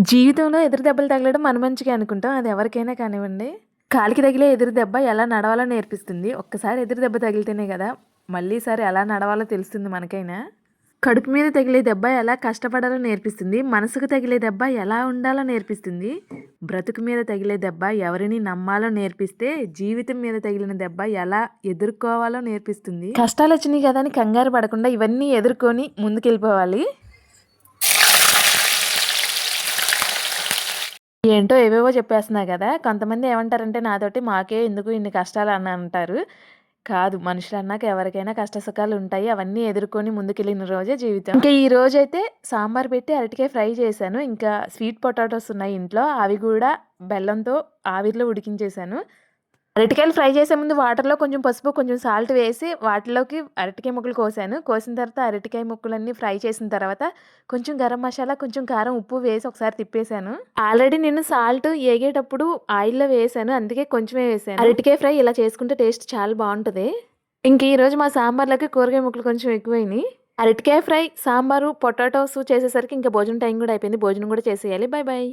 జీవితంలో ఎదురు దెబ్బలు తగలడం మన మంచిగా అనుకుంటాం. అది ఎవరికైనా కానివ్వండి. కాలికి తగిలే ఎదురు దెబ్బ ఎలా నడవాలో నేర్పిస్తుంది. ఒక్కసారి ఎదురు దెబ్బ తగిలితేనే కదా మళ్ళీసారి ఎలా నడవాలో తెలుస్తుంది మనకైనా. కడుపు మీద తగిలే దెబ్బ ఎలా కష్టపడాలో నేర్పిస్తుంది. మనసుకు తగిలే దెబ్బ ఎలా ఉండాలో నేర్పిస్తుంది. బ్రతుకు మీద తగిలే దెబ్బ ఎవరిని నమ్మాలో నేర్పిస్తే జీవితం మీద తగిలిన దెబ్బ ఎలా ఎదుర్కోవాలో నేర్పిస్తుంది. కష్టాలు వచ్చినాయి కదా అని కంగారు పడకుండా ఇవన్నీ ఎదుర్కొని ముందుకెళ్ళిపోవాలి. ఏంటో ఏవేవో చెప్పేస్తున్నా కదా. కొంతమంది ఏమంటారంటే నాతోటి మాకే ఎందుకు ఇన్ని కష్టాలు అని అంటారు. కాదు మనుషులు అన్నాక ఎవరికైనా కష్ట సుఖాలు ఉంటాయి. అవన్నీ ఎదుర్కొని ముందుకెళ్ళిన రోజే జీవితం. ఇంకా ఈ రోజు అయితే సాంబార్ పెట్టి అరటికాయ ఫ్రై చేశాను. ఇంకా స్వీట్ పొటాటోస్ ఉన్నాయి ఇంట్లో. అవి కూడా బెల్లంతో ఆవిరిలో ఉడికించేశాను. అరటికాయలు ఫ్రై చేసే ముందు వాటర్లో కొంచెం పసుపు కొంచెం సాల్ట్ వేసి వాటిలోకి అరటికాయ ముక్కలు కోసాను. కోసిన తర్వాత అరటికాయ ముక్కలన్నీ ఫ్రై చేసిన తర్వాత కొంచెం గరం మసాలా కొంచెం కారం ఉప్పు వేసి ఒకసారి తిప్పేశాను. ఆల్రెడీ నేను సాల్ట్ ఏగేటప్పుడు ఆయిల్లో వేసాను. అందుకే కొంచెమే వేసాను. అరటికాయ ఫ్రై ఇలా చేసుకుంటే టేస్ట్ చాలా బాగుంటుంది. ఇంక ఈరోజు మా సాంబార్లోకి కూరగాయ ముక్కలు కొంచెం ఎక్కువైనాయి. అరటికాయ ఫ్రై సాంబారు పొటాటోస్ చేసేసరికి ఇంకా భోజనం టైం కూడా అయిపోయింది. భోజనం కూడా చేసేయాలి. Bye bye